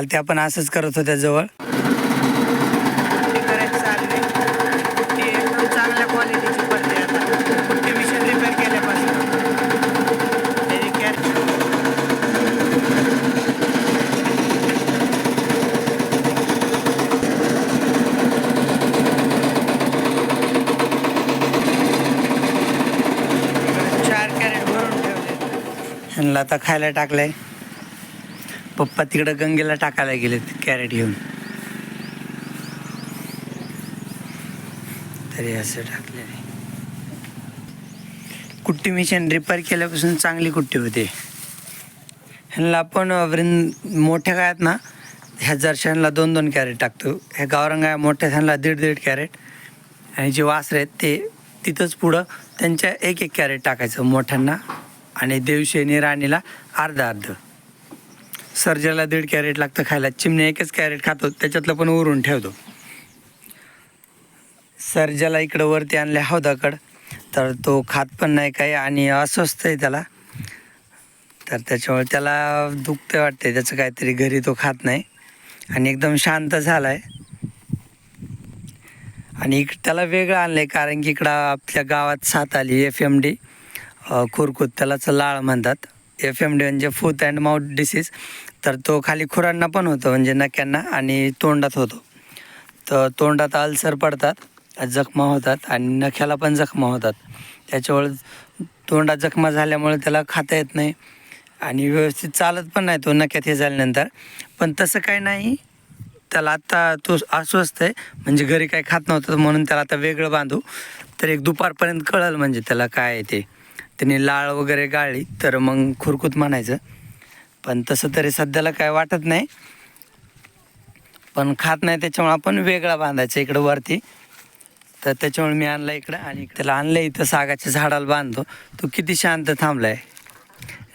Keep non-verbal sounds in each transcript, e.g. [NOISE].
काल ते आपण असंच करत होत्या जवळ. आता खायला टाकलंय. पप्पा तिकडं गंगेला टाकायला गेलेत कॅरेट घेऊन. तरी असं टाकलेलं कुट्टी मिशन रिपेअर केल्यापासून चांगली कुट्टी होते. ह्यांना आपण वृंद मोठ्या गायात ना ह्या जर्शनला दोन दोन कॅरेट टाकतो. ह्या गावरंगा मोठ्या ह्यांना दीड दीड कॅरेट. आणि जे वासरे आहेत ते तिथंच पुढं त्यांच्या एक एक कॅरेट टाकायचं मोठ्यांना आणि देवशेनी राणीला अर्धा अर्ध सर्जाला दीड कॅरेट लागतं खायला. चिमण्या एकच कॅरेट खातो त्याच्यातलं पण उरून ठेवतो. सर्जाला इकडं वरती आणले हौदाकड तर तो खात पण नाही काही आणि अस्वस्थ आहे त्याला. तर त्याच्यामुळे त्याला दुखते वाटते त्याचं काहीतरी घरी तो खात नाही. आणि एकदम शांत झाला आहे आणि इक त्याला वेगळं आणलं आहे कारण की इकडं आपल्या गावात साथ आली एफ एम डी. खुरकुत त्यालाच लाळ म्हणतात. एफ एम डी म्हणजे फूथ अँड माउथ डिसीज. तर तो खाली खुरांना पण होतो म्हणजे नक्यांना आणि तोंडात होतो. तर तोंडात अल्सर पडतात जखमा होतात आणि नख्याला पण जखमा होतात. त्याच्यामुळे तोंडात जखमा झाल्यामुळे त्याला खाता येत नाही आणि व्यवस्थित चालत पण नाही तो नक्यात हे झाल्यानंतर. पण तसं काही नाही त्याला आत्ता तो अस्वस्थ आहे म्हणजे घरी काही खात नव्हतं म्हणून त्याला आता वेगळं बांधू. तर एक दुपारपर्यंत कळलं म्हणजे त्याला काय आहे ते. त्याने लाळ वगैरे गाळली तर मग खुरकूत म्हणायचं. पण तसं तरी सध्याला काय वाटत नाही. पण खात नाही त्याच्यामुळे आपण वेगळा बांधायचा इकडं वरती. तर त्याच्यामुळे मी आणला इकडं आणि त्याला आणलं इथं सागाच्या झाडाला बांधतो. तो किती शांत थांबलाय.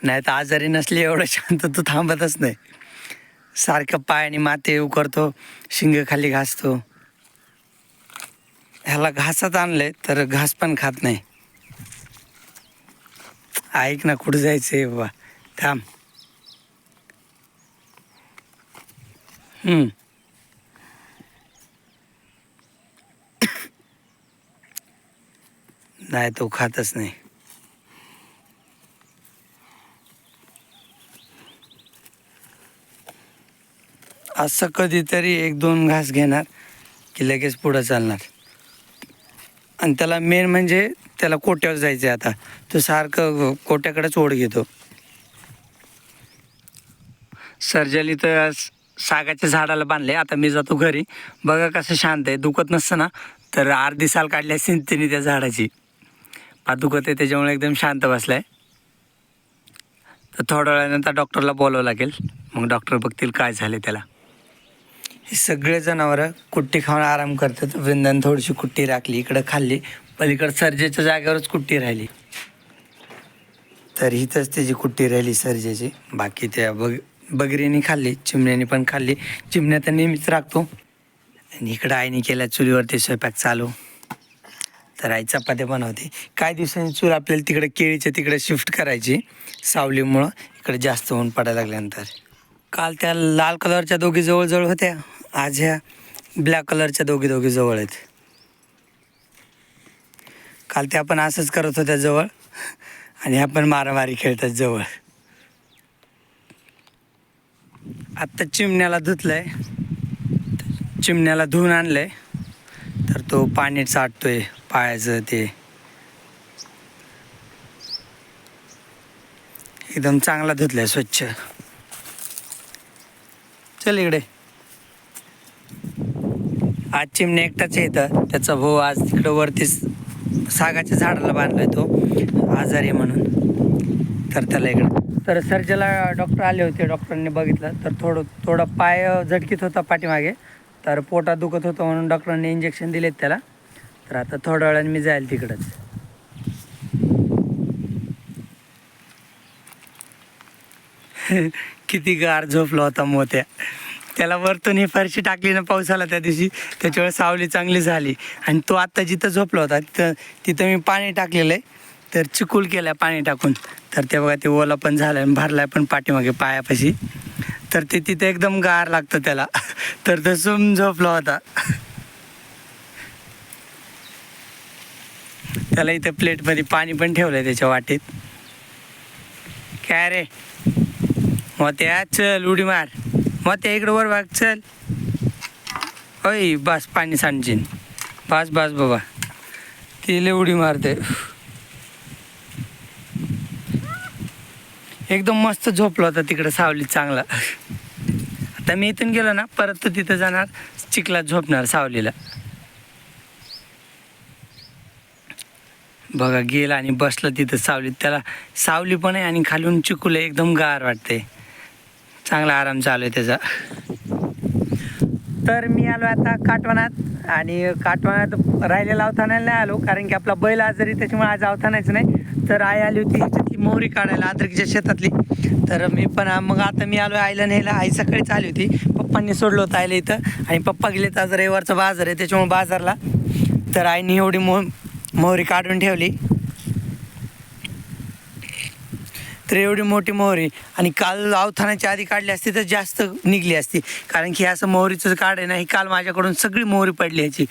नाही तर आजारी नसली एवढं शांत तो थांबतच नाही. सारखं पाय आणि माते उकरतो शिंग खाली घासतो. ह्याला घासात आणलंय तर घास पण खात नाही. ऐक ना कुठं जायचं आहे बाबा. थांब. हम्म. नाही तो खातच नाही. असं कधीतरी एक दोन घास घेणार की लगेच पुढं चालणार. आणि त्याला मेन म्हणजे त्याला कोट्यावर जायचं आहे आता. तो सारखं कोट्याकडेच ओढ घेतो. सर्जली तर सागाच्या झाडाला बांधले. आता मी जातो घरी. बघा कसं शांत आहे. दुखत नसतं ना? तर अर्धी साल काढली सिंतीने त्या झाडाची. पा दुखत आहे त्याच्यामुळे एकदम शांत बसलाय. तर थोड्या वेळानंतर डॉक्टरला बोलावं लागेल. मग डॉक्टर बघतील काय झाले त्याला. हे सगळे जनावरं कुट्टी खाऊन आराम करतात. वृंदन थोडीशी कुट्टी राखली इकडं खाल्ली. पलीकडं सर्जेच्या जागेवरच कुट्टी राहिली. तर हिथंच त्याची कुट्टी राहिली सर्जेची. बाकी त्या बघ बगरीने खाल्ली चिमण्याने पण खाल्ली. चिमण्या तर नेहमीच राखतो. आणि इकडं आईने केल्या चुलीवरती स्वयंपाक चालू. तर आई चपात्या बनवते. काही दिवसांनी चूल आपल्याला तिकडे केळीच्या तिकडे शिफ्ट करायची सावलीमुळं. इकडे जास्त ऊन पडायला लागल्यानंतर. काल त्या लाल कलरच्या दोघी जवळजवळ होत्या. आज ह्या ब्लॅक कलरच्या दोघी दोघी जवळ आहेत. काल त्या आपण असंच करत होत्या जवळ. आणि आपण मारामारी खेळतात जवळ. आत्ता चिमण्याला धुतलंय. चिमण्याला धुवून आणलंय. तर तो पाणी चाटतोय पायाचं ते. एकदम चांगला धुतलाय स्वच्छ. चल इकडे. आज चिमणे एकटाच येतं त्याचा भाऊ आज तिकडं वरती सागाच्या झाडाला बांधलाय तो. आजारी म्हणून. तर त्याला इकडं. तर सर्जला डॉक्टर आले होते डॉक्टरांनी बघितलं. तर थोडं थोडं पाय झटकीत होता पाठीमागे. तर पोटात दुखत होतं म्हणून डॉक्टरांनी इंजेक्शन दिलेत त्याला. तर आता थोड्या वेळाने मी जाईल तिकडंच. [LAUGHS] किती गार झोपला होता मोत्या. त्याला वरतून ही फरशी टाकली ना पाऊस आला त्या दिवशी. त्याच्यावेळेस सावली चांगली झाली. आणि तो आत्ता जिथं झोपला होता तिथं तिथं मी पाणी टाकलेलं आहे. तर चिकूल केलं पाणी टाकून. तर ते बघा ते ओला पण झालं आणि भरलाय पण पाठीमागे पायापाशी. तर ते तिथे एकदम गार लागतं त्याला. तर तो सुम झोपला होता. त्याला इथे प्लेटमध्ये पाणी पण ठेवलंय त्याच्या वाटेत. काय रे? मोत्या चल उडी मार. मोत्या इकडं वर भाग चल. ओय बस पाणी सांडजीन बस बस बाबा. तिला उडी मारते. एकदम मस्त झोपला होता तिकडं सावलीत चांगला. आता मी इथून गेलो ना परत तो तिथं जाणार चिखलात झोपणार सावलीला. बघा गेला आणि बसला तिथं सावलीत. त्याला सावली पण आहे आणि खालून चिकूला एकदम गार वाटते चांगला आराम चालू आहे त्याचा. तर मी आलो आता काटवनात आणि काटवनात राहिलेला अवथानाला नाही आलो कारण की आपला बैल आजारी त्याच्यामुळे आज अवथानायचं नाही. तर आई आली होती ह्याच्यातली मोहरी काढायला अद्रकीच्या शेतातली. तर मी पण मग आता मी आलो आईला न्यायला. आई सकाळीच आली होती. पप्पांनी सोडलं होतं आईला इथं. आणि पप्पा गेले तर आज रविवारचा बाजार आहे त्याच्यामुळे बाजारला. तर आईने एवढी मो मोहरी काढून ठेवली. तर एवढी मोठी मोहरी. आणि काल अवथानाच्या आधी काढली असती तर जास्त निघली असती. कारण की असं मोहरीचं काढ आहे ना ही काल माझ्याकडून सगळी मोहरी पडली याची.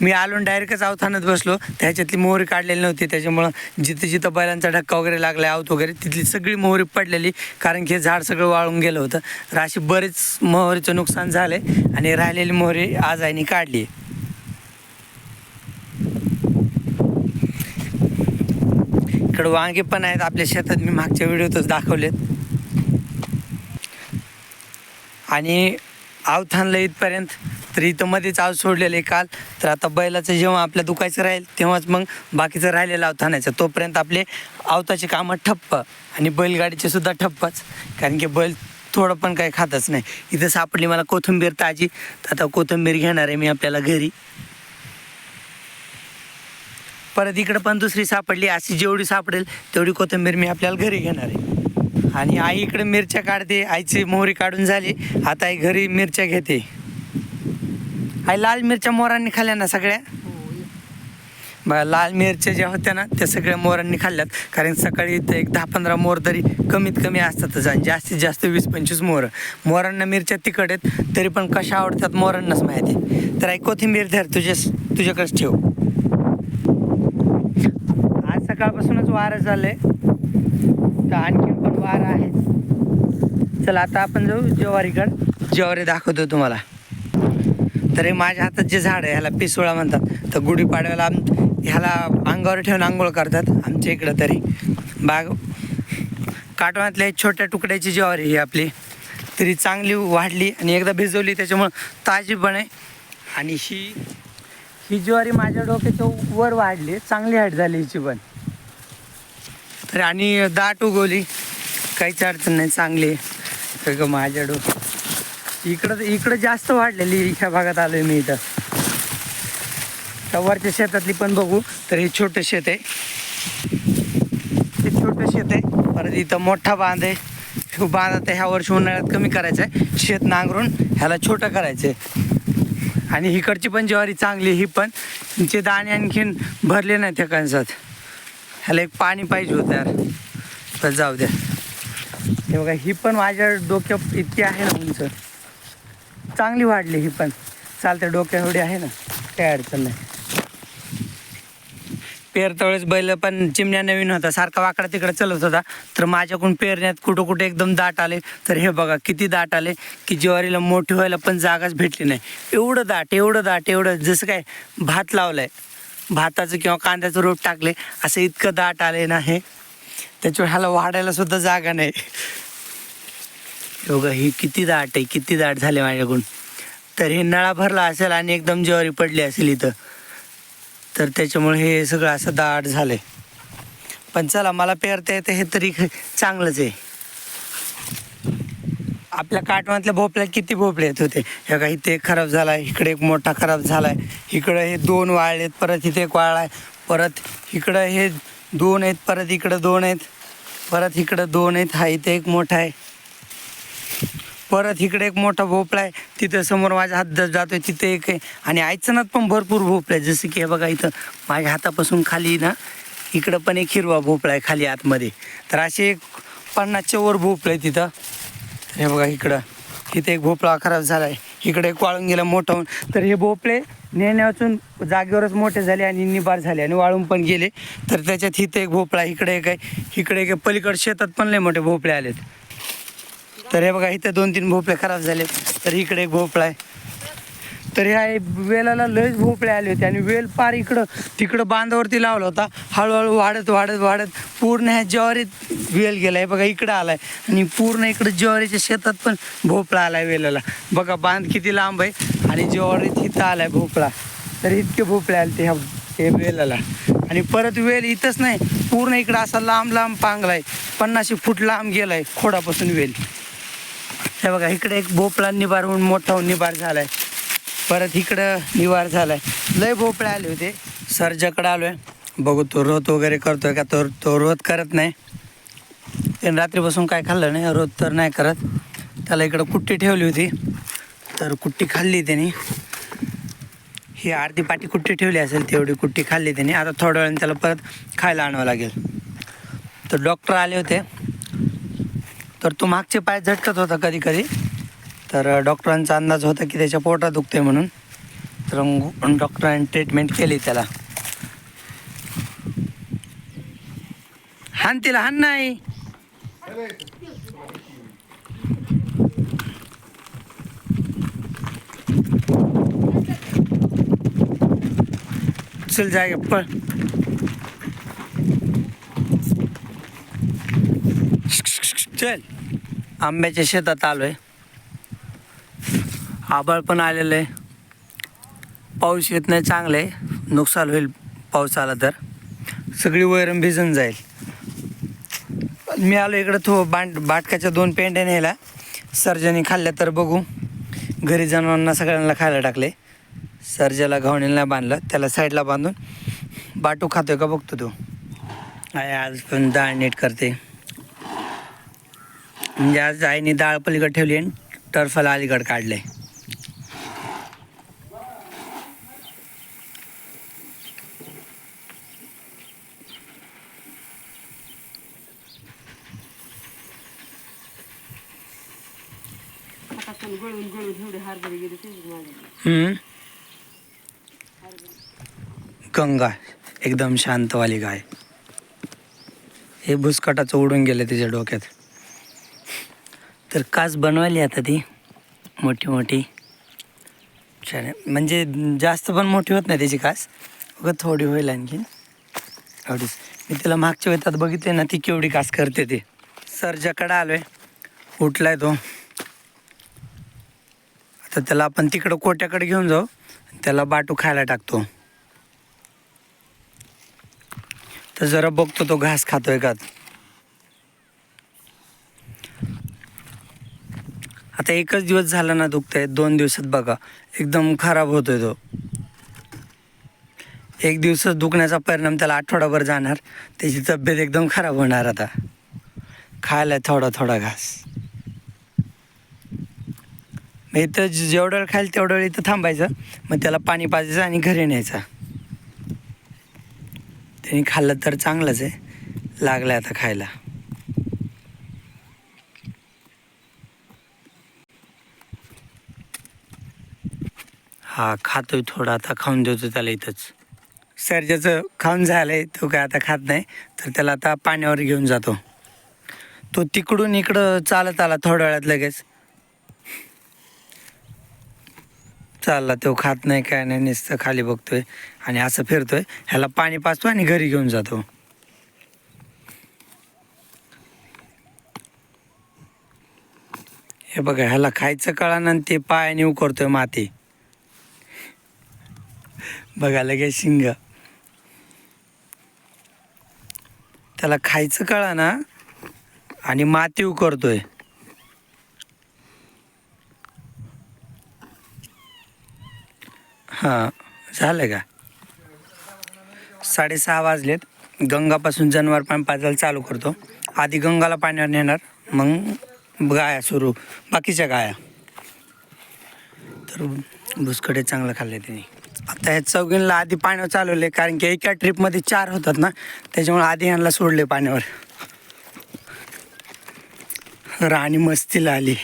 मी आलो डायरेक्टच अवथानात बसलो. त्याच्यातली मोहरी काढलेली नव्हती. त्याच्यामुळं जिथं जिथं बैलांचा धक्का वगैरे लागला आवत वगैरे तिथली सगळी मोहरी पडलेली. कारण की झाड सगळं वाळून गेलं होतं. तर अशी बरेच मोहरीचं नुकसान झालं आणि राहिलेली मोहरी आज आईने काढली इकडं वांगे पण आहेत. आपल्या शेतात मी मागच्या व्हिडिओतच दाखवलेत. आणि अवथानला इथपर्यंत तर इथं मध्येच आज सोडलेलं आहे काल. तर आता बैलाचं जेव्हा आपल्या दुखायचं राहील तेव्हाच मग बाकीचं राहिलेलं अवतानायचं तोपर्यंत आपले अवताचे कामं ठप्प आणि बैलगाडीचे सुद्धा ठप्पच. कारण की बैल थोडं पण काही खातच नाही. इथं सापडली मला कोथिंबीर ताजी. तर आता कोथिंबीर घेणार आहे मी आपल्याला घरी. परत इकडं पण दुसरी सापडली. अशी जेवढी सापडेल तेवढी कोथिंबीर मी आपल्याला घरी घेणार आहे. आणि आई इकडे मिरच्या काढते. आईची मोहरी काढून झाली. आता आई घरी मिरच्या घेते. आई लाल मिरच्या मोरांनी खाल्ल्या ना सगळ्या? बघा लाल मिरच्या ज्या होत्या ना त्या सगळ्या मोरांनी खाल्ल्यात. कारण सकाळी इथं एक दहा पंधरा मोर तरी कमीत कमी असतातच आणि जास्तीत जास्त वीस पंचवीस मोर. मोरांना मिरच्या तिखट आहेत तरी पण कशा आवडतात मोरांनाच माहिती तर आई कोथिंबीर धर तुझ्या तुझ्याकडेच ठेव. आज सकाळपासूनच वारं झालंय. तर आणखीन पण वारं आहे. चला आता आपण जाऊ ज्वारीकड. ज्वारी दाखवतो तुम्हाला. तर हे माझ्या हातात जे झाड आहे ह्याला पिसोळा म्हणतात. तर गुढीपाडव्याला आम ह्याला अंगावर ठेवून आंघोळ करतात आमच्या इकडं तरी. बाग काटवातल्या छोट्या तुकड्याची ज्वारी ही आपली. तरी चांगली वाढली आणि एकदा भिजवली त्याच्यामुळं ताजी पण आहे. आणि ही ही ज्वारी माझ्या डोक्याच्या वर वाढली चांगली हाईट झाली हिची पण तर आणि दाट उगवली. काहीच अडचण नाही चांगली माझ्या डोक्यात. इकडं इकडं जास्त वाढलेली ह्या भागात आलोय मी इथं. त्या वरच्या शेतातली पण बघू तर हे छोटं शेत आहे. हे छोटं शेत आहे. परत इथं मोठा बांध आहे. ह्यो बांध आता ह्या वर्षी उन्हाळ्यात कमी करायचा आहे. शेत नांगरून ह्याला छोटं करायचं आहे. आणि इकडची पण ज्वारी चांगली ही पण. तिचे दाणे आणखीन भरले नाही त्या कणसात. ह्याला एक पाणी पाहिजे होतं यार. तर जाऊ द्या. हे बघा ही पण माझ्या डोक्यात इतकी आहे ना उंच. चांगली वाढली ही पण. चालते डोक्या एवढी आहे ना काही अडचण नाही. पेरतवेळेस बैल पण चिमण्या नवीन होता सारखा वाकडा तिकडे चलत होता. तर माझ्याकडून पेरण्यात कुठं कुठे एकदम दाट आले. तर हे बघा किती दाट आले की ज्वारीला मोठी व्हायला पण जागाच भेटली नाही. एवढं दाट एवढं दाट एवढं जसं काय भात लावलाय. भाताचं किंवा कांद्याचं रोप टाकले असं इतकं दाट आले ना हे. त्याच्यामुळे ह्याला वाढायला सुद्धा जागा नाही. बघा ही किती दाट आहे किती दाट झाले माझ्याकडून. तर हे नळा भरला असेल आणि एकदम ज्वारी पडली असेल इथं. तर त्याच्यामुळे हे सगळं असं दाट झालं पण चला मला पेरता येतं हे तरी चांगलंच आहे. आपल्या काटवातल्या भोपळ्यात किती भोपळे येत होते हे का इथे एक खराब झाला इकडे एक मोठा खराब झाला आहे इकडं हे दोन वाळलेत परत इथे एक वाळला आहे परत इकडं हे दोन आहेत परत इकडं दोन आहेत परत इकडं दोन आहेत हा इथे एक मोठा आहे. परत इकडे एक मोठा भोपळा आहे. तिथं समोर माझ्या हात जातोय तिथे एक आहे. आणि आयचनात पण भरपूर भोपळा आहे. जसं की हे बघा इथं माझ्या हातापासून खाली ना इकडं पण एक हिरवा भोपळा आहे खाली आतमध्ये. तर असे एक पन्नासच्या वर भोपळे आहे तिथं. हे बघा इकडं. तिथे एक भोपळा खराब झाला आहे. इकडे एक वाळून गेला मोठा होऊन. तर हे भोपळे नेण्यापासून जागेवरच मोठे झाले आणि निबार झाले आणि वाळून पण गेले. तर त्याच्यात इथे एक भोपळा इकडे एक आहे. इकडे एक पलीकडे शेतात पण लय मोठे भोपळे आलेत. तर हे बघा इथे दोन तीन भोपळे खराब झाले तर इकडे एक भोपळा आहे. तर ह्या वेलाला लयच भोपळे आले होते आणि वेल पार इकडं तिकडं बांधावरती लावला होता. हळूहळू वाढत वाढत वाढत पूर्ण ह्या ज्वारीत वेल गेला. आहे बघा इकडं आलाय. आणि पूर्ण इकडं ज्वारीच्या शेतात पण भोपळा आलाय वेलाला. बघा बांध किती लांब आहे आणि ज्वारीत इथं आलाय भोपळा. तर इतके भोपळे आले ते ह्या हे वेलाला. आणि परत वेल इथंच नाही पूर्ण इकडं असा लांब लांब पांगलाय. पन्नाशी फूट लांब गेलाय खोडापासून वेल. हे बघा इकडे एक भोपळा निबार होऊन मोठा होऊन निबार झालाय. परत इकडं निवार झालाय. लय भोपळे आले होते. सरजाकडे आलोय. बघू तो रोत वगैरे करतोय का? तो तो रोत करत नाही. त्याने रात्रीपासून काय खाल्लं नाही रोत तर नाही करत. त्याला इकडं कुट्टी ठेवली होती. तर कुट्टी खाल्ली त्याने. ही अर्धी पाटी कुट्टी ठेवली असेल तेवढी कुट्टी खाल्ली त्याने. आता थोड्या वेळाने त्याला परत खायला आणावं लागेल. तर डॉक्टर आले होते. तर तो मागचे पाय झटकत होता कधी कधी. तर डॉक्टरांचा अंदाज होता की त्याच्या पोटात दुखते म्हणून. तर मग डॉक्टरांनी ट्रीटमेंट केली त्याला. हान तिला हान नाही. चल जागे पळ. चल. आंब्याच्या शेतात आलोय. आभाळ पण आलेलं आहे पाऊस येत नाही चांगलं आहे नुकसान होईल पाऊस आला तर. सगळी वैरण भिजून जाईल. मी आलो इकडं थो बांड बाटकाच्या दोन पेंड्या न्यायला. सर्जाने खाल्ल्या तर बघू. घरी जनावरांना सगळ्यांना खायला टाकले. सर्जाला घावणीला बांधलं त्याला साईडला बांधून. बाटू खातोय का बघतो तो. आज पण डाळ नीट करते. म्हणजे आज आईने डाळ पलीकडे ठेवली आणि टर्फला अलीकडे काढले. गंगा एकदम शांतवाली गाय. हे भुसकटाचं उडून गेलं तिच्या डोक्यात. तर कास बनवायली आता ती मोठी मोठी. छान म्हणजे जास्त पण मोठी होत नाही त्याची कास. बघ थोडी होईल आणखी एवढीच. मी तिला मागच्या वेळात बघितले ना ती केवढी कास करते ते. सरजाकडे आलोय उठलाय तो. आता त्याला आपण तिकडं कोट्याकडे घेऊन जाऊ त्याला बाटू खायला टाकतो. तर जरा बघतो तो घास खातोय का. आता एकच दिवस झाला ना दुखत आहे दोन दिवसात बघा. एकदम खराब होतोय तो. एक दिवस दुखण्याचा परिणाम त्याला आठवडाभर जाणार. त्याची तब्येत एकदम खराब होणार आता. खायला थोडा थोडा घास. मग इथं जेवढं वेळ खायला तेवढं वेळ इथं थांबायचं. मग त्याला पाणी पाजायचं आणि घरी न्यायचं. त्यांनी खाल्लं तर चांगलंच आहे. लागलं आता खायला. हा खातोय थोडा आता खाऊन देतो त्याला इथंच. सर्जाचं खाऊन झालंय तो काय आता खात नाही तर त्याला आता पाण्यावर घेऊन जातो. तो तिकडून इकडं चालत आला थोड्या वेळात लगेच. चालला तो खात नाही काय नाही नुसतं खाली बघतोय आणि असं फिरतोय. ह्याला पाणी पाचतो आणि घरी घेऊन जातो. हे बघा ह्याला खायचं कळानं ते पायाने उकरतोय माती. बघायला गे शिंग. त्याला खायचं कळा ना. आणि माती उकरतोय हां झालं का? साडेसहा वाजलेत. गंगापासून जनावर पाणी पाजायला चालू करतो. आधी गंगाला पाण्यावर नेणार मग गाया सुरू. बाकीच्या गाया. तर भुसकडे चांगलं खाल्ले त्यांनी आता या चौघींना आधी पाण्यावर चालवले कारण की एका ट्रिपमध्ये चार होतात ना त्याच्यामुळे आधी यांना सोडले पाण्यावर. राणी मस्तीला आली.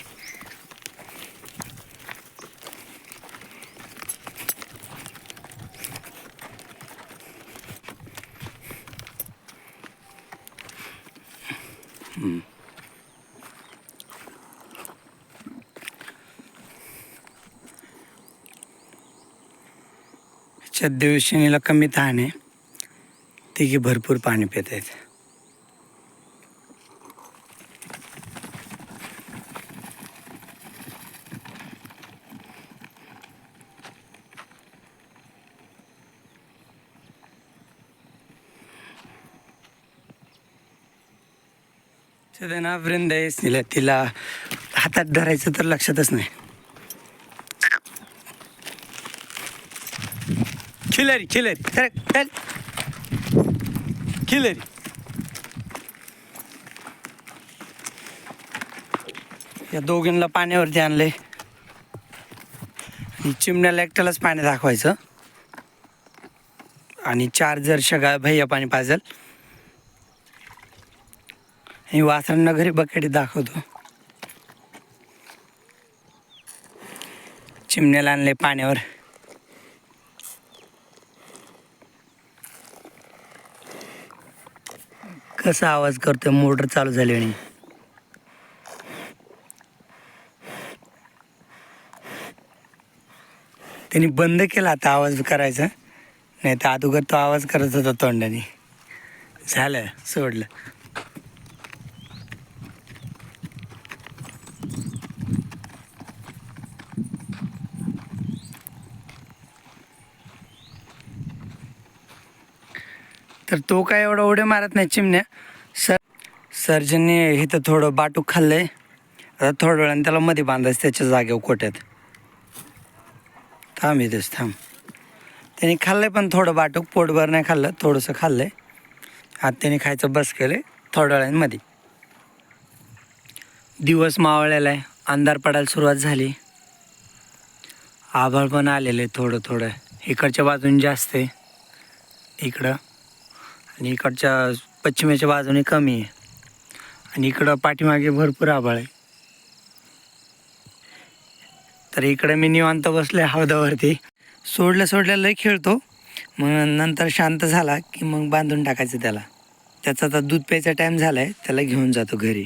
आजच्या दिवशीला कमी तहान आहे. तिघी भरपूर पाणी पित आहेत. ना वृंद तिला हातात धरायचं तर लक्षातच नाही. खिलरी खिलरी चल खिलरी या दोघींना पाण्यावरती आणले आणि चिमण्याला एकट्यालाच पाणी दाखवायचं. आणि चार्जर सगळं शगा भैया पाणी पाजल. आणि वासरांना घरी बकेटी दाखवतो. चिमण्याला आणले पाण्यावर. कसा आवाज करतोय? मोटर चालू झाली आणि त्यांनी बंद केला आता आवाज करायचा. नाही तर अगोदर तो आवाज करत होता तोंडाने. झालं सोडलं. तर तो काय एवढा उड्या मारत नाही चिमण्या. सर सर्जनने इथं थोडं बाटूक खाल्लंय. आता थोड्या वेळाने त्याला मध्ये बांधायचं त्याच्या जागेवर कोट्यात. थांब इथेच थांब. त्याने खाल्लंय पण थोडं बाटूक पोटभर नाही खाल्लं थोडंसं खाल्लंय. आता त्याने खायचं बस केलंय थोड्या वेळांमध्ये दिवस मावळलेला आहे अंधार पडायला सुरुवात झाली. आभाळ पण आलेलं आहे थोडं थोडं. इकडच्या बाजूने जास्त आहे. इकडं. आणि इकडच्या पश्चिमेच्या बाजूने कमी आहे. आणि इकडं पाठीमागे भरपूर आभाळ आहे. तर इकडं मी निवांत बसले हौदावरती. सोडल्या सोडल्या लय खेळतो. मग नंतर शांत झाला की मग बांधून टाकायचं त्याला. त्याचा आता दूध प्यायचा टाईम झाला आहे त्याला घेऊन जातो घरी.